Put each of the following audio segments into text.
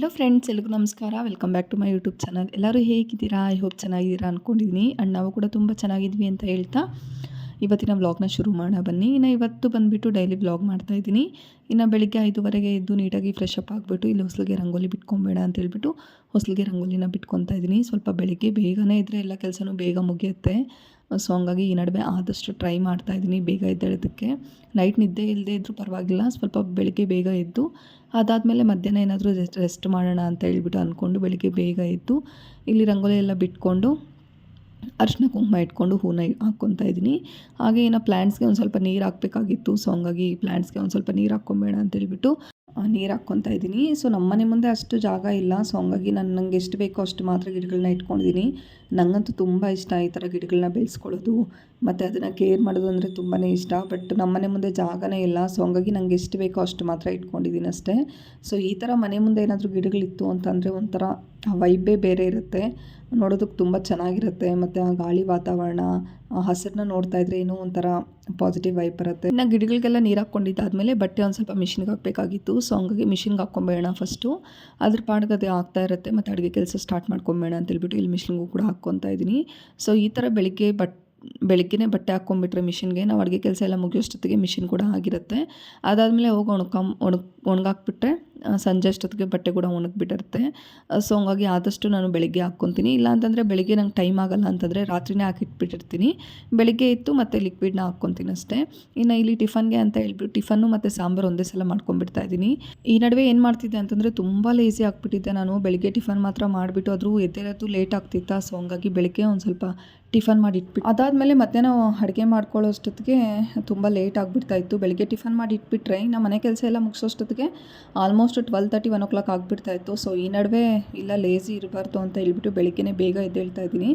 Hello friends ಎಲ್ರಿಗೂ ನಮಸ್ಕಾರ. Welcome back to my YouTube channel ಎಲ್ಲರೂ ಹೇಗಿದ್ದೀರಾ? ಐ ಹೋಪ್ ಚೆನ್ನಾಗಿದ್ದೀರಾ ಅಂದ್ಕೊಂಡಿದ್ದೀನಿ ಆ್ಯಂಡ್ ನಾವು ಕೂಡ ತುಂಬ ಚೆನ್ನಾಗಿದ್ವಿ ಅಂತ ಹೇಳ್ತಾ ಇವತ್ತಿನ ವ್ಲಾಗ್ನ ಶುರು ಮಾಡೋಣ ಬನ್ನಿ. ಇನ್ನು ಇವತ್ತು ಬಂದುಬಿಟ್ಟು ಡೈಲಿ ವ್ಲಾಗ್ ಮಾಡ್ತಾ ಇದ್ದೀನಿ. ಇನ್ನು ಬೆಳಿಗ್ಗೆ ಐದುವರೆಗೆ ಎದ್ದು ನೀಟಾಗಿ ಫ್ರೆಶ್ ಅಪ್ ಆಗಿಬಿಟ್ಟು ಇಲ್ಲಿ ಹೊಸಲಿಗೆ ರಂಗೋಲಿ ಬಿಟ್ಕೊಬೇಡ ಅಂತ ಹೇಳ್ಬಿಟ್ಟು ಹೊಸಲಿಗೆ ರಂಗೋಲಿನ ಬಿಟ್ಕೊತಾ ಇದ್ದೀನಿ. ಸ್ವಲ್ಪ ಬೆಳಿಗ್ಗೆ ಬೇಗನೆ ಇದ್ದರೆ ಎಲ್ಲ ಕೆಲಸನೂ ಬೇಗ ಮುಗಿಯುತ್ತೆ. ಸೊ ಹಂಗಾಗಿ ಈ ನಡುವೆ ಆದಷ್ಟು ಟ್ರೈ ಮಾಡ್ತಾ ಇದ್ದೀನಿ ಬೇಗ ಎದ್ದೇಳೋದಕ್ಕೆ. ನೈಟ್ ನಿದ್ದೆ ಇಲ್ಲದೆ ಇದ್ದರೂ ಪರವಾಗಿಲ್ಲ, ಸ್ವಲ್ಪ ಬೆಳಗ್ಗೆ ಬೇಗ ಎದ್ದು, ಅದಾದಮೇಲೆ ಮಧ್ಯಾಹ್ನ ಏನಾದರೂ ರೆಸ್ಟ್ ರೆಸ್ಟ್ ಮಾಡೋಣ ಅಂತ ಹೇಳಿಬಿಟ್ಟು ಅಂದ್ಕೊಂಡು ಬೆಳಗ್ಗೆ ಬೇಗ ಎದ್ದು, ಇಲ್ಲಿ ರಂಗೋಲಿ ಎಲ್ಲ ಬಿಟ್ಕೊಂಡು ಅರ್ಶಿನ ಕುಂಕುಮ ಇಟ್ಕೊಂಡು ಹೂನ ಹಾಕ್ಕೊತಾ ಇದ್ದೀನಿ. ಹಾಗೆ ಏನೋ ಪ್ಲ್ಯಾಂಟ್ಸ್ಗೆ ಒಂದು ಸ್ವಲ್ಪ ನೀರು ಹಾಕಬೇಕಾಗಿತ್ತು ಸೊ ಹಂಗಾಗಿ ಪ್ಲ್ಯಾಂಟ್ಸ್ಗೆ ಒಂದು ಸ್ವಲ್ಪ ನೀರು ಹಾಕ್ಕೊಬೇಡ ಅಂತ ಹೇಳ್ಬಿಟ್ಟು ನೀರು ಹಾಕ್ಕೊತಾ ಇದ್ದೀನಿ. ಸೊ ನಮ್ಮ ಮನೆ ಮುಂದೆ ಅಷ್ಟು ಜಾಗ ಇಲ್ಲ. ಸೊ ಹಂಗಾಗಿ ನಾನು ನಂಗೆ ಎಷ್ಟು ಬೇಕೋ ಅಷ್ಟು ಮಾತ್ರ ಗಿಡಗಳನ್ನ ಇಟ್ಕೊಂಡಿದ್ದೀನಿ. ನನಗಂತೂ ತುಂಬ ಇಷ್ಟ ಈ ಥರ ಗಿಡಗಳನ್ನ ಬೆಳೆಸ್ಕೊಳ್ಳೋದು. ಮತ್ತು ಅದನ್ನು ಕೇರ್ ಮಾಡೋದು ಅಂದರೆ ತುಂಬಾ ಇಷ್ಟ. ಬಟ್ ನಮ್ಮ ಮನೆ ಮುಂದೆ ಜಾಗನೇ ಇಲ್ಲ. ಸೊ ಹಂಗಾಗಿ ನಂಗೆ ಎಷ್ಟು ಬೇಕೋ ಅಷ್ಟು ಮಾತ್ರ ಇಟ್ಕೊಂಡಿದ್ದೀನಿ ಅಷ್ಟೇ. ಸೊ ಈ ಥರ ಮನೆ ಮುಂದೆ ಏನಾದರೂ ಗಿಡಗಳಿತ್ತು ಅಂತಂದರೆ ಒಂಥರ ವೈಬೇ ಬೇರೆ ಇರುತ್ತೆ. ನೋಡೋದಕ್ಕೆ ತುಂಬ ಚೆನ್ನಾಗಿರುತ್ತೆ. ಮತ್ತು ಆ ಗಾಳಿ ವಾತಾವರಣ ಹಸಿರನ್ನ ನೋಡ್ತಾ ಇದ್ರೆ ಏನೋ ಒಂಥರ ಪಾಸಿಟಿವ್ ವೈಬ್ ಬರುತ್ತೆ. ಇನ್ನು ಗಿಡಗಳಿಗೆಲ್ಲ ನೀರು ಹಾಕ್ಕೊಂಡಿದ್ದಾದಮೇಲೆ ಬಟ್ಟೆ ಒಂದು ಸ್ವಲ್ಪ ಮಿಷಿನ್ಗೆ ಹಾಕಬೇಕಾಗಿತ್ತು. ಸೊ ಹಂಗಾಗಿ ಮಿಷಿನ್ಗೆ ಹಾಕ್ಕೊಂಬೇಡ ಫಸ್ಟು ಅದ್ರ ಪಾಡ್ಗೆ ಅದು ಆಗ್ತಾ ಇರುತ್ತೆ. ಮತ್ತು ಅಡುಗೆ ಕೆಲಸ ಸ್ಟಾರ್ಟ್ ಮಾಡ್ಕೊಂಬೇಡ ಅಂತ ಹೇಳ್ಬಿಟ್ಟು ಇಲ್ಲಿ ಮಿಷಿನ್ಗೂ ಕೂಡ ಹಾಕ್ಕೊತಾ ಇದ್ದೀನಿ. ಸೊ ಈ ಥರ ಬೆಳಿಗ್ಗೆ ಬಟ್ ಬೆಳಗ್ಗೆ ಬಟ್ಟೆ ಹಾಕ್ಕೊಂಬಿಟ್ರೆ ಮಿಷಿನ್ಗೆ ನಾವು ಅಡುಗೆ ಕೆಲಸ ಎಲ್ಲ ಮುಗಿಯೋಷ್ಟೊತ್ತಿಗೆ ಮಿಷಿನ್ ಕೂಡ ಆಗಿರುತ್ತೆ. ಅದಾದಮೇಲೆ ಹೋಗಿ ಒಣಕಂ ಒಣ ಒಣಗಾಕ್ಬಿಟ್ರೆ ಸಂಜೆ ಅಷ್ಟೊತ್ತಿಗೆ ಬಟ್ಟೆ ಕೂಡ ಒಣಗಿಬಿಟ್ಟಿರುತ್ತೆ ಸೊ ಹಂಗಾಗಿ ಆದಷ್ಟು ನಾನು ಬೆಳಿಗ್ಗೆ ಹಾಕ್ಕೊತೀನಿ. ಇಲ್ಲ ಅಂತಂದರೆ ಬೆಳಿಗ್ಗೆ ನಂಗೆ ಟೈಮ್ ಆಗಲ್ಲ ಅಂತಂದರೆ ರಾತ್ರಿನೇ ಹಾಕಿಟ್ಬಿಟ್ಟಿರ್ತೀನಿ. ಬೆಳಿಗ್ಗೆ ಇತ್ತು ಮತ್ತು ಲಿಕ್ವಿಡ್ನ ಹಾಕ್ಕೊತೀನಿ ಅಷ್ಟೇ. ಇನ್ನು ಇಲ್ಲಿ ಟಿಫನ್ಗೆ ಅಂತ ಹೇಳ್ಬಿಟ್ಟು ಟಿಫನ್ನು ಮತ್ತು ಸಾಂಬಾರು ಒಂದೇ ಸಲ ಮಾಡ್ಕೊಂಡ್ಬಿಡ್ತಾ ಇದ್ದೀನಿ. ಈ ನಡುವೆ ಏನು ಮಾಡ್ತಿದ್ದೆ ಅಂತಂದರೆ ತುಂಬ ಲೇಸಿ ಆಗಿಬಿಟ್ಟಿದ್ದೆ ನಾನು. ಬೆಳಿಗ್ಗೆ ಟಿಫನ್ ಮಾತ್ರ ಮಾಡಿಬಿಟ್ಟು ಆದರೂ ಎದ್ದೇಳೋದು ಲೇಟ್ ಆಗ್ತಿತ್ತಾ? ಸೊ ಹಂಗಾಗಿ ಬೆಳಿಗ್ಗೆ ಒಂದು ಸ್ವಲ್ಪ ಟಿಫನ್ ಮಾಡಿ ಇಟ್ಬಿಟ್ಟು ಅದಾದಮೇಲೆ ಮಧ್ಯಾಹ್ನ ಅಡುಗೆ ಮಾಡ್ಕೊಳ್ಳೋ ಅಷ್ಟೊತ್ತಿಗೆ ತುಂಬ ಲೇಟ್ ಆಗಿಬಿಡ್ತಾ ಇತ್ತು. ಬೆಳಿಗ್ಗೆ ಟಿಫನ್ ಮಾಡಿ ಇಟ್ಬಿಟ್ರೆ ಇನ್ನು ಮನೆ ಕೆಲಸ ಎಲ್ಲ ಮುಗಿಸೋಷ್ಟೊತ್ತಿಗೆ almost twelve thirty one o'clock ಆಗಿಬಿಡ್ತಾ ಇತ್ತು. ಸೊ ಈ ನಡುವೆ ಇಲ್ಲ ಲೇಸಿ ಇರಬಾರ್ದು ಅಂತ ಹೇಳ್ಬಿಟ್ಟು ಬೆಳಿಗ್ಗೆ ಬೇಗ ಎದ್ದೇಳ್ತಾ ಇದ್ದೀನಿ.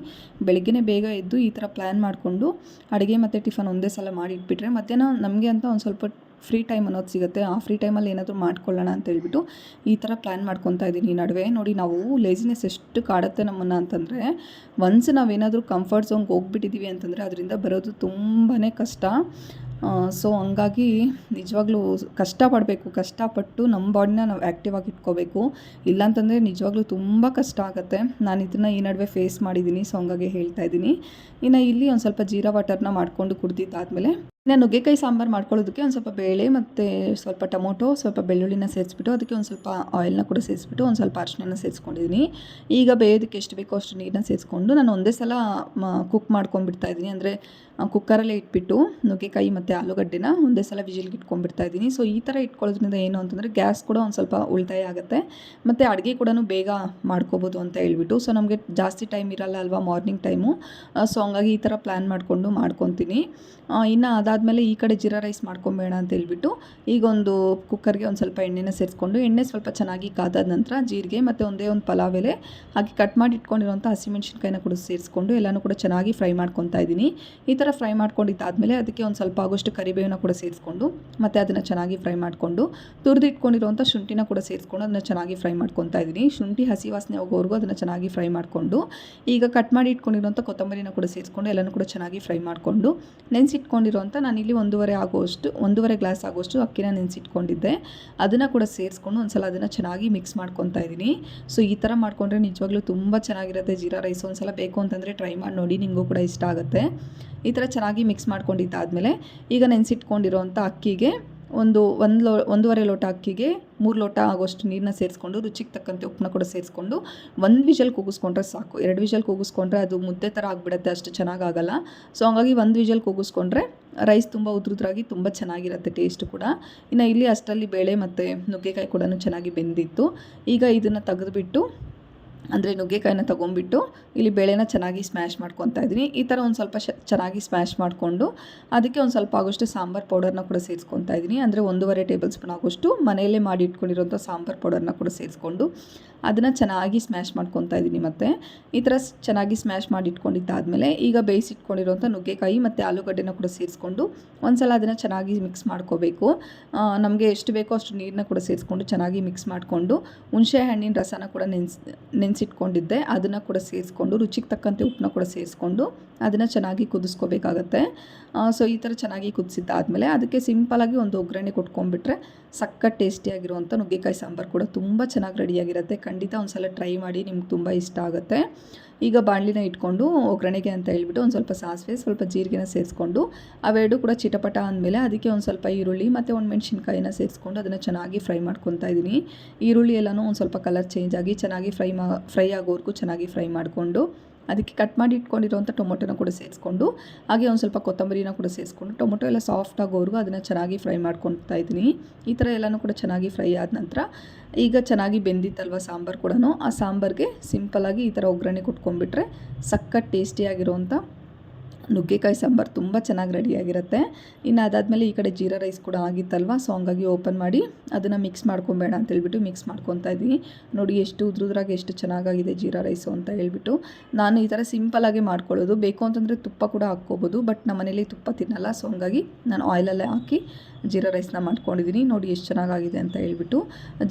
ಬೆಳಿಗ್ಗೆ ಬೇಗ ಎದ್ದು ಈ ಥರ ಪ್ಲ್ಯಾನ್ ಮಾಡಿಕೊಂಡು ಅಡುಗೆ ಮತ್ತು ಟಿಫನ್ ಒಂದೇ ಸಲ ಮಾಡಿಟ್ಬಿಟ್ರೆ ಮಧ್ಯಾಹ್ನ ನಮಗೆ ಅಂತ ಒಂದು ಸ್ವಲ್ಪ ಫ್ರೀ ಟೈಮ್ ಅನ್ನೋದು ಸಿಗುತ್ತೆ. ಆ ಫ್ರೀ ಟೈಮಲ್ಲಿ ಏನಾದರೂ ಮಾಡ್ಕೊಳ್ಳೋಣ ಅಂತ ಹೇಳ್ಬಿಟ್ಟು ಈ ಥರ ಪ್ಲ್ಯಾನ್ ಮಾಡ್ಕೊತಾ ಇದ್ದೀನಿ ಈ ನಡುವೆ. ನೋಡಿ, ನಾವು ಲೇಸಿನೆಸ್ ಎಷ್ಟು ಕಾಡುತ್ತೆ ನಮ್ಮನ್ನು ಅಂತಂದರೆ ಒನ್ಸ್ ನಾವೇನಾದರೂ ಕಂಫರ್ಟ್ ಝೋನ್ಗೆ ಹೋಗ್ಬಿಟ್ಟಿದ್ದೀವಿ ಅಂತಂದರೆ, ಅದರಿಂದ ಬರೋದು ತುಂಬಾ ಕಷ್ಟ. ಸೊ ಹಂಗಾಗಿ ನಿಜವಾಗ್ಲೂ ಕಷ್ಟಪಡಬೇಕು, ಕಷ್ಟಪಟ್ಟು ನಮ್ಮ ಬಾಡಿನ ನಾವು ಆ್ಯಕ್ಟಿವ್ ಆಗಿ ಇಟ್ಕೋಬೇಕು. ಇಲ್ಲಾಂತಂದರೆ ನಿಜವಾಗ್ಲೂ ತುಂಬ ಕಷ್ಟ ಆಗುತ್ತೆ. ನಾನು ಇದನ್ನು ಈ ನಡುವೆ ಫೇಸ್ ಮಾಡಿದ್ದೀನಿ ಸೊ ಹಂಗಾಗಿ ಹೇಳ್ತಾ ಇದ್ದೀನಿ. ಇನ್ನು ಇಲ್ಲಿ ಒಂದು ಸ್ವಲ್ಪ ಜೀರಾ ವಾಟರ್ನ ಮಾಡಿಕೊಂಡು ಕುಡ್ದಿದ್ದಾದಮೇಲೆ ಇನ್ನು ನುಗ್ಗೆಕಾಯಿ ಸಾಂಬಾರು ಮಾಡ್ಕೊಳ್ಳೋದಕ್ಕೆ ಒಂದು ಸ್ವಲ್ಪ ಬೇಳೆ ಮತ್ತು ಸ್ವಲ್ಪ ಟೊಮೊಟೊ, ಸ್ವಲ್ಪ ಬೆಳ್ಳುಳ್ಳಿನ ಸೇರಿಸ್ಬಿಟ್ಟು ಅದಕ್ಕೆ ಒಂದು ಸ್ವಲ್ಪ ಆಯಿಲ್ನ ಕೂಡ ಸೇರಿಸ್ಬಿಟ್ಟು ಒಂದು ಸ್ವಲ್ಪ ಅರಿಶಿನ ಸೇರಿಸ್ಕೊಂಡಿದ್ದೀನಿ. ಈಗ ಬೇಯೋದಕ್ಕೆ ಎಷ್ಟು ಬೇಕೋ ಅಷ್ಟು ನೀರನ್ನ ಸೇರಿಸ್ಕೊಂಡು ನಾನು ಒಂದೇ ಸಲ ಕುಕ್ ಮಾಡ್ಕೊಂಡ್ಬಿಡ್ತಾ ಇದ್ದೀನಿ. ಅಂದರೆ ಕುಕ್ಕರಲ್ಲೇ ಇಟ್ಬಿಟ್ಟು ನುಗ್ಗೆಕಾಯಿ ಮತ್ತು ಆಲೂಗಡ್ಡೆನ ಒಂದೇ ಸಲ ವಿಜಿಲ್ಗೆ ಇಟ್ಕೊಂಡ್ಬಿಡ್ತಾ ಇದ್ದೀನಿ. ಸೊ ಈ ಥರ ಇಟ್ಕೊಳ್ಳೋದ್ರಿಂದ ಏನು ಅಂತಂದರೆ ಗ್ಯಾಸ್ ಕೂಡ ಒಂದು ಸ್ವಲ್ಪ ಉಳಿತಾಯ ಆಗುತ್ತೆ. ಮತ್ತು ಅಡುಗೆ ಕೂಡ ಬೇಗ ಮಾಡ್ಕೋಬೋದು ಅಂತ ಹೇಳ್ಬಿಟ್ಟು. ಸೊ ನಮಗೆ ಜಾಸ್ತಿ ಟೈಮ್ ಇರಲ್ಲ ಅಲ್ವಾ ಮಾರ್ನಿಂಗ್ ಟೈಮು ಸೊ ಹಂಗಾಗಿ ಈ ಥರ ಪ್ಲ್ಯಾನ್ ಮಾಡಿಕೊಂಡು ಮಾಡ್ಕೊತೀನಿ. ಇನ್ನು ಅದಾದಮೇಲೆ ಈ ಕಡೆ ಜೀರಾ ರೈಸ್ ಮಾಡ್ಕೊಬೇಡ ಅಂತ ಹೇಳ್ಬಿಟ್ಟು ಈಗ ಒಂದು ಕುಕ್ಕರ್ಗೆ ಒಂದು ಸ್ವಲ್ಪ ಎಣ್ಣೆನ ಸೇರಿಸ್ಕೊಂಡು, ಎಣ್ಣೆ ಸ್ವಲ್ಪ ಚೆನ್ನಾಗಿ ಕಾದಾದ ನಂತರ ಜೀರಿಗೆ ಮತ್ತು ಒಂದೇ ಒಂದು ಪಲಾವ್ ಎಲೆ ಹಾಗೆ ಕಟ್ ಮಾಡಿ ಇಟ್ಕೊಂಡಿರುವಂಥ ಹಸಿಮೆಣ್ಸಿನ್ಕಾಯಿನ ಕೂಡ ಸೇರಿಸ್ಕೊಂಡು ಎಲ್ಲನೂ ಕೂಡ ಚೆನ್ನಾಗಿ ಫ್ರೈ ಮಾಡ್ಕೊತಾ ಇದ್ದೀನಿ. ಈ ಥರ ಫ್ರೈ ಮಾಡ್ಕೊಂಡಿದ್ದಾದಮೇಲೆ ಅದಕ್ಕೆ ಒಂದು ಸ್ವಲ್ಪ ಆಗೋಷ್ಟು ಕರಿಬೇವನ್ನ ಕೂಡ ಸೇರಿಸ್ಕೊಂಡು, ಮತ್ತು ಅದನ್ನು ಚೆನ್ನಾಗಿ ಫ್ರೈ ಮಾಡಿಕೊಂಡು, ತುರಿದು ಇಟ್ಕೊಂಡಿರುವಂಥ ಶುಂಠಿನ ಕೂಡ ಸೇರಿಸ್ಕೊಂಡು ಅದನ್ನು ಚೆನ್ನಾಗಿ ಫ್ರೈ ಮಾಡ್ಕೊತಾ ಇದ್ದೀನಿ. ಶುಂಠಿ ಹಸಿ ವಾಸನೆ ಹೋಗೋವರೆಗೂ ಅದನ್ನು ಚೆನ್ನಾಗಿ ಫ್ರೈ ಮಾಡಿಕೊಂಡು, ಈಗ ಕಟ್ ಮಾಡಿ ಇಟ್ಕೊಂಡಿರುವಂಥ ಕೊತ್ತಂಬರಿನ ಕೂಡ ಸೇರಿಸ್ಕೊಂಡು ಎಲ್ಲನೂ ಕೂಡ ಚೆನ್ನಾಗಿ ಫ್ರೈ ಮಾಡಿಕೊಂಡು ನೆನೆಸಿಟ್ಕೊಂಡಿರೋಂಥ ನಾನಿಲ್ಲಿ ಒಂದೂವರೆ ಆಗುವಷ್ಟು, ಒಂದೂವರೆ ಗ್ಲಾಸ್ ಆಗುವಷ್ಟು ಅಕ್ಕಿನ ನೆನೆಸಿಟ್ಕೊಂಡಿದ್ದೆ. ಅದನ್ನು ಕೂಡ ಸೇರಿಸ್ಕೊಂಡು ಒಂದು ಸಲ ಅದನ್ನು ಚೆನ್ನಾಗಿ ಮಿಕ್ಸ್ ಮಾಡ್ಕೊತಾ ಇದ್ದೀನಿ. ಸೊ ಈ ಥರ ಮಾಡಿಕೊಂಡ್ರೆ ನಿಜವಾಗ್ಲೂ ತುಂಬ ಚೆನ್ನಾಗಿರುತ್ತೆ ಜೀರಾ ರೈಸ್. ಒಂದು ಸಲ ಬೇಕು ಅಂತಂದರೆ ಟ್ರೈ ಮಾಡಿ ನೋಡಿ ನಿಮಗೂ ಕೂಡ ಇಷ್ಟ ಆಗುತ್ತೆ. ಈ ಥರ ಚೆನ್ನಾಗಿ ಮಿಕ್ಸ್ ಮಾಡ್ಕೊಂಡಿದ್ದಾದಮೇಲೆ ಈಗ ನೆನೆಸಿಟ್ಕೊಂಡಿರೋಂಥ ಅಕ್ಕಿಗೆ ಒಂದು ಒಂದು ಲೋ, ಒಂದೂವರೆ ಲೋಟ ಅಕ್ಕಿಗೆ ಮೂರು ಲೋಟ ಆಗೋಷ್ಟು ನೀರನ್ನ ಸೇರಿಸ್ಕೊಂಡು, ರುಚಿಗೆ ತಕ್ಕಂತೆ ಉಪ್ಪನ್ನ ಕೂಡ ಸೇರಿಸ್ಕೊಂಡು ಒಂದು ವಿಷಲ್ ಕೂಗಿಸ್ಕೊಂಡ್ರೆ ಸಾಕು. ಎರಡು ವಿಷಲ್ ಕೂಗಿಸ್ಕೊಂಡ್ರೆ ಅದು ಮುದ್ದೆ ಥರ ಆಗಿಬಿಡುತ್ತೆ, ಅಷ್ಟು ಚೆನ್ನಾಗಾಗಲ್ಲ ಸೊ ಹಂಗಾಗಿ ಒಂದು ವಿಷಲ್ ಕೂಗಿಸ್ಕೊಂಡ್ರೆ ರೈಸ್ ತುಂಬ ಉದ್ರುದ್ರಾಗಿ ತುಂಬ ಚೆನ್ನಾಗಿರುತ್ತೆ ಟೇಸ್ಟ್ ಕೂಡ. ಇನ್ನು ಇಲ್ಲಿ ಅಷ್ಟರಲ್ಲಿ ಬೇಳೆ ಮತ್ತು ನುಗ್ಗೆಕಾಯಿ ಕೂಡ ಚೆನ್ನಾಗಿ ಬೆಂದಿತ್ತು. ಈಗ ಇದನ್ನು ತೆಗೆದುಬಿಟ್ಟು ಅಂದರೆ ನುಗ್ಗೆಕಾಯಿನ ತೊಗೊಂಬಿಟ್ಟು ಇಲ್ಲಿ ಬೇಳೆನ ಚೆನ್ನಾಗಿ ಸ್ಮ್ಯಾಶ್ ಮಾಡ್ಕೊತಾ ಇದ್ದೀನಿ. ಈ ಥರ ಒಂದು ಸ್ವಲ್ಪ ಚೆನ್ನಾಗಿ ಸ್ಮ್ಯಾಶ್ ಮಾಡಿಕೊಂಡು ಅದಕ್ಕೆ ಒಂದು ಸ್ವಲ್ಪ ಆಗೋಷ್ಟು ಸಾಂಬಾರು ಪೌಡರ್ನ ಕೂಡ ಸೇರಿಸ್ಕೊತಾ ಇದ್ದೀನಿ. ಅಂದರೆ ಒಂದೂವರೆ ಟೇಬಲ್ ಸ್ಪೂನ್ ಆಗೋಷ್ಟು ಮನೆಯಲ್ಲೇ ಮಾಡಿ ಇಟ್ಕೊಂಡಿರೋಂಥ ಸಾಂಬಾರು ಪೌಡರ್ನ ಕೂಡ ಸೇರಿಸ್ಕೊಂಡು ಅದನ್ನು ಚೆನ್ನಾಗಿ ಸ್ಮ್ಯಾಶ್ ಮಾಡ್ಕೊತಾ ಇದ್ದೀನಿ ಮತ್ತು. ಈ ಥರ ಚೆನ್ನಾಗಿ ಸ್ಮ್ಯಾಶ್ ಮಾಡಿ ಇಟ್ಕೊಂಡಿದ್ದಾದಮೇಲೆ ಈಗ ಬೇಯಿಸಿಟ್ಕೊಂಡಿರೋಂಥ ನುಗ್ಗೆಕಾಯಿ ಮತ್ತು ಆಲೂಗಡ್ಡೆನ ಕೂಡ ಸೇರಿಸ್ಕೊಂಡು ಒಂದು ಸಲ ಅದನ್ನು ಚೆನ್ನಾಗಿ ಮಿಕ್ಸ್ ಮಾಡ್ಕೋಬೇಕು. ನಮಗೆ ಎಷ್ಟು ಬೇಕೋ ಅಷ್ಟು ನೀರನ್ನ ಕೂಡ ಸೇರಿಸ್ಕೊಂಡು ಚೆನ್ನಾಗಿ ಮಿಕ್ಸ್ ಮಾಡಿಕೊಂಡು ಹುಣಸೆ ಹಣ್ಣಿನ ರಸನ ಕೂಡ ನೆನೆಸಿ ನೆನೆಸಿ ನೆನೆಸಿಟ್ಕೊಂಡಿದ್ದೆ ಅದನ್ನು ಕೂಡ ಸೇರಿಸ್ಕೊಂಡು, ರುಚಿಗೆ ತಕ್ಕಂತೆ ಉಪ್ಪನ್ನ ಕೂಡ ಸೇರಿಸ್ಕೊಂಡು ಅದನ್ನು ಚೆನ್ನಾಗಿ ಕುದಿಸ್ಕೋಬೇಕಾಗತ್ತೆ. ಸೊ ಈ ಥರ ಚೆನ್ನಾಗಿ ಕುದಿಸಿದ್ದಾದಮೇಲೆ ಅದಕ್ಕೆ ಸಿಂಪಲಾಗಿ ಒಂದು ಒಗ್ಗರಣೆ ಕೊಟ್ಕೊಂಡ್ಬಿಟ್ರೆ ಸಕ್ಕತ್ ಟೇಸ್ಟಿಯಾಗಿರುವಂಥ ನುಗ್ಗೆಕಾಯಿ ಸಾಂಬಾರು ಕೂಡ ತುಂಬ ಚೆನ್ನಾಗಿ ರೆಡಿಯಾಗಿರುತ್ತೆ. ಖಂಡಿತ ಒಂದು ಸಲ ಟ್ರೈ ಮಾಡಿ ನಿಮ್ಗೆ ತುಂಬ ಇಷ್ಟ ಆಗುತ್ತೆ. ಈಗ ಬಾಣಲಿನ ಇಟ್ಕೊಂಡು ಒಗ್ಗರಣೆಗೆ ಅಂತ ಹೇಳ್ಬಿಟ್ಟು ಒಂದು ಸ್ವಲ್ಪ ಸಾಸಿವೆ, ಸ್ವಲ್ಪ ಜೀರಿಗೆನ ಸೇರಿಸ್ಕೊಂಡು ಅವೆರಡು ಕೂಡ ಚಿಟಪಟ ಅಂದಮೇಲೆ ಅದಕ್ಕೆ ಒಂದು ಸ್ವಲ್ಪ ಈರುಳ್ಳಿ ಮತ್ತು ಒಂದು ಮೆಣಸಿನ್ಕಾಯಿನ ಸೇರಿಸ್ಕೊಂಡು ಅದನ್ನು ಚೆನ್ನಾಗಿ ಫ್ರೈ ಮಾಡ್ಕೊತಾ ಇದ್ದೀನಿ ಈರುಳ್ಳಿ ಎಲ್ಲನೂ ಒಂದು ಸ್ವಲ್ಪ ಕಲರ್ ಚೇಂಜ್ ಆಗಿ ಚೆನ್ನಾಗಿ ಫ್ರೈ ಮಾ, ಫ್ರೈ ಆಗೋವರೆಗೂ ಚೆನ್ನಾಗಿ ಫ್ರೈ ಮಾಡಿಕೊಂಡು ಅದಕ್ಕೆ ಕಟ್ ಮಾಡಿ ಇಟ್ಕೊಂಡಿರುವಂಥ ಟೊಮೊಟೊನ ಕೂಡ ಸೇರಿಸ್ಕೊಂಡು, ಹಾಗೆ ಒಂದು ಸ್ವಲ್ಪ ಕೊತ್ತಂಬರಿನ ಕೂಡ ಸೇರಿಸ್ಕೊಂಡು, ಟೊಮೊಟೊ ಎಲ್ಲ ಸಾಫ್ಟ್ ಆಗೋವರೆಗೂ ಅದನ್ನು ಚೆನ್ನಾಗಿ ಫ್ರೈ ಮಾಡ್ಕೊತಾ ಇದ್ದೀನಿ. ಈ ಥರ ಎಲ್ಲನೂ ಕೂಡ ಚೆನ್ನಾಗಿ ಫ್ರೈ ಆದ ನಂತರ, ಈಗ ಚೆನ್ನಾಗಿ ಬೆಂದಿತ್ತಲ್ವ ಸಾಂಬಾರು ಕೂಡ ಆ ಸಾಂಬಾರಿಗೆ ಸಿಂಪಲಾಗಿ ಈ ಥರ ಒಗ್ಗರಣೆ ಕೊಟ್ಕೊಂಡ್ಬಿಟ್ರೆ ಸಖತ್ ಟೇಸ್ಟಿಯಾಗಿರೋವಂಥ ನುಗ್ಗೆಕಾಯಿ ಸಾಂಬಾರು ತುಂಬ ಚೆನ್ನಾಗಿ ರೆಡಿಯಾಗಿರುತ್ತೆ ಇನ್ನು ಅದಾದಮೇಲೆ ಈ ಕಡೆ ಜೀರಾ ರೈಸ್ ಕೂಡ ಆಗಿತ್ತಲ್ವ? ಸೊ ಹಂಗಾಗಿ ಓಪನ್ ಮಾಡಿ ಅದನ್ನು ಮಿಕ್ಸ್ ಮಾಡ್ಕೊಬೇಡ ಅಂತ ಹೇಳ್ಬಿಟ್ಟು ಮಿಕ್ಸ್ ಮಾಡ್ಕೊತಾ ಇದ್ದೀನಿ. ನೋಡಿ, ಎಷ್ಟು ಉದ್ರದ್ರಾಗ ಎಷ್ಟು ಚೆನ್ನಾಗಾಗಿದೆ ಜೀರಾ ರೈಸು ಅಂತ ಹೇಳ್ಬಿಟ್ಟು. ನಾನು ಈ ಥರ ಸಿಂಪಲಾಗಿ ಮಾಡ್ಕೊಳ್ಳೋದು. ಬೇಕು ಅಂತಂದರೆ ತುಪ್ಪ ಕೂಡ ಹಾಕ್ಕೋಬೋದು ಬಟ್ ನಮ್ಮ ಮನೇಲಿ ತುಪ್ಪ ತಿನ್ನಲ್ಲ. ಸೊ ಹಂಗಾಗಿ ನಾನು ಆಯಿಲಲ್ಲೇ ಹಾಕಿ ಜೀರಾ ರೈಸ್ನ ಮಾಡ್ಕೊಂಡಿದ್ದೀನಿ. ನೋಡಿ, ಎಷ್ಟು ಚೆನ್ನಾಗಾಗಿದೆ ಅಂತ ಹೇಳ್ಬಿಟ್ಟು.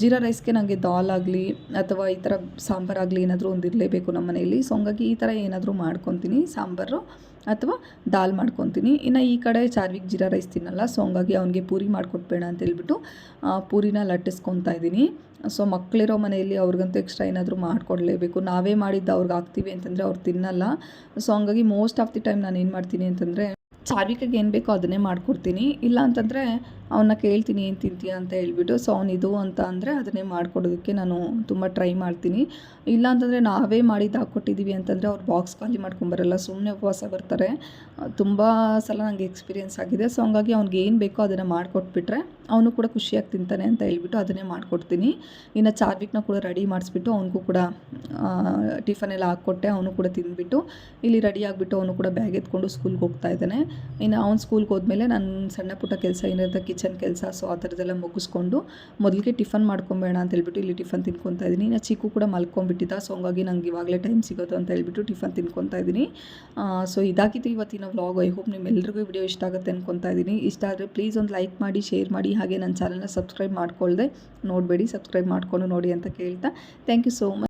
ಜೀರಾ ರೈಸ್ಗೆ ನನಗೆ ದಾಲ್ ಆಗಲಿ ಅಥವಾ ಈ ಥರ ಸಾಂಬಾರಾಗಲಿ ಏನಾದರೂ ಒಂದು ಇರಲೇಬೇಕು ನಮ್ಮ ಮನೆಯಲ್ಲಿ ಸೊ ಹಂಗಾಗಿ ಈ ಥರ ಏನಾದರೂ ಮಾಡ್ಕೊತೀನಿ. ಸಾಂಬಾರು ಅಥವಾ ದಾಲ್ ಮಾಡ್ಕೊತೀನಿ. ಇನ್ನು ಈ ಕಡೆ ಚಾರ್ವಿಕ್ ಜೀರಾ ರೈಸ್ ತಿನ್ನಲ್ಲ, ಸೊ ಹಂಗಾಗಿ ಅವನಿಗೆ ಪೂರಿ ಮಾಡಿಕೊಟ್ಬೇಡ ಅಂತ ಹೇಳ್ಬಿಟ್ಟು ಪೂರಿನ ಲಟ್ಟಿಸ್ಕೊತಾ ಇದ್ದೀನಿ ಸೊ ಮಕ್ಕಳಿರೋ ಮನೆಯಲ್ಲಿ ಅವ್ರಿಗಂತೂ ಎಕ್ಸ್ಟ್ರಾ ಏನಾದರೂ ಮಾಡಿಕೊಡ್ಲೇಬೇಕು. ನಾವೇ ಮಾಡಿದ್ದು ಅವ್ರಿಗೆ ಹಾಕ್ತೀವಿ ಅಂತಂದರೆ ಅವ್ರು ತಿನ್ನಲ್ಲ. ಸೊ ಹಂಗಾಗಿ ಮೋಸ್ಟ್ ಆಫ್ ದಿ ಟೈಮ್ ನಾನು ಏನು ಮಾಡ್ತೀನಿ ಅಂತಂದರೆ, ಚಾರ್ವಿಕಾಗೆ ಏನು ಬೇಕೋ ಅದನ್ನೇ ಮಾಡಿಕೊಡ್ತೀನಿ. ಇಲ್ಲ ಅಂತಂದರೆ ಅವನ್ನ ಕೇಳ್ತೀನಿ, ಏನು ತಿಂತೀಯ ಅಂತ ಹೇಳ್ಬಿಟ್ಟು, ಸೊ, ಅವ್ನು ಇದು ಅಂತ ಅಂದರೆ ಅದನ್ನೇ ಮಾಡಿಕೊಡೋದಕ್ಕೆ ನಾನು ತುಂಬ ಟ್ರೈ ಮಾಡ್ತೀನಿ. ಇಲ್ಲ ಅಂತಂದರೆ ನಾವೇ ಮಾಡಿದ್ದು ಹಾಕ್ಕೊಟ್ಟಿದ್ದೀವಿ ಅಂತಂದರೆ ಅವ್ರು ಬಾಕ್ಸ್ ಖಾಲಿ ಮಾಡ್ಕೊಂಬರಲ್ಲ ಸುಮ್ಮನೆ ಉಪವಾಸ ಬರ್ತಾರೆ. ತುಂಬ ಸಲ ನನಗೆ ಎಕ್ಸ್ಪೀರಿಯೆನ್ಸ್ ಆಗಿದೆ. ಸೊ, ಹಂಗಾಗಿ ಅವ್ನಿಗೆ ಏನು ಬೇಕೋ ಅದನ್ನು ಮಾಡಿಕೊಟ್ಬಿಟ್ರೆ ಅವನು ಕೂಡ ಖುಷಿಯಾಗಿ ತಿಂತಾನೆ ಅಂತ ಹೇಳ್ಬಿಟ್ಟು ಅದನ್ನೇ ಮಾಡಿಕೊಡ್ತೀನಿ. ಇನ್ನು ಚಾರ್ವಿಕ್ನ ಕೂಡ ರೆಡಿ ಮಾಡಿಸ್ಬಿಟ್ಟು ಅವನಿಗೂ ಕೂಡ ಟಿಫನ್ ಎಲ್ಲ ಹಾಕ್ಕೊಟ್ಟೆ, ಅವನು ಕೂಡ ತಿಂದ್ಬಿಟ್ಟು, ಇಲ್ಲಿ ರೆಡಿ ಆಗಿಬಿಟ್ಟು ಅವನು ಕೂಡ ಬ್ಯಾಗ್ ಎತ್ಕೊಂಡು ಸ್ಕೂಲ್ಗೆ ಹೋಗ್ತಾ ಇದ್ದಾನೆ. ಇನ್ನು ಅವ್ನು ಸ್ಕೂಲ್ಗೆ ಹೋದ್ಮೇಲೆ ನಾನು ಸಣ್ಣ ಪುಟ್ಟ ಕೆಲಸ ಏನಿರುತ್ತೆ ಕಿಚನ್ ಕೆಲಸ ಸೊ ಆ ಥರದ್ದೆಲ್ಲ ಮುಗಿಸ್ಕೊಂಡು ಮೊದಲಿಗೆ ಟಿಫನ್ ಮಾಡ್ಕೊಬೇಡ ಅಂತ ಹೇಳ್ಬಿಟ್ಟು ಇಲ್ಲಿ ಟಿಫನ್ ತಿನ್ಕೊತಾ ಇದ್ದೀನಿ. ಇನ್ನು ಚಿಕ್ಕು ಕೂಡ ಮಲ್ಕೊಂಡ್ಬಿಟ್ಟಿದ್ದ ಸೊ ಹಂಗಾಗಿ ನಂಗೆ ಇವಾಗಲೇ ಟೈಮ್ ಸಿಗೋದು ಅಂತ ಹೇಳ್ಬಿಟ್ಟು ಟಿಫನ್ ತಿನ್ಕೊತಾ ಇದ್ದೀನಿ. ಸೊ ಇದಾಗಿತ್ತು ಇವತ್ತಿನ ವ್ಲಾಗ್ ಐ ಹೋಪ್ ನಿಮ್ಮೆಲ್ಲರಿಗೂ ವಿಡಿಯೋ ಇಷ್ಟ ಆಗುತ್ತೆ ಅನ್ಕೊತಾ ಇದ್ದೀನಿ. ಇಷ್ಟ ಆದರೆ ಪ್ಲೀಸ್ ಒಂದು ಲೈಕ್ ಮಾಡಿ ಶೇರ್ ಮಾಡಿ, ಹಾಗೆ ನನ್ನ ಚಾನಲ್ನ ಸಬ್ಸ್ಕ್ರೈಬ್ ಮಾಡ್ಕೊಳ್ಳದೆ ನೋಡಬೇಡಿ ಸಬ್ಸ್ಕ್ರೈಬ್ ಮಾಡಿಕೊಂಡು ನೋಡಿ ಅಂತ ಕೇಳ್ತಾ. Thank you so much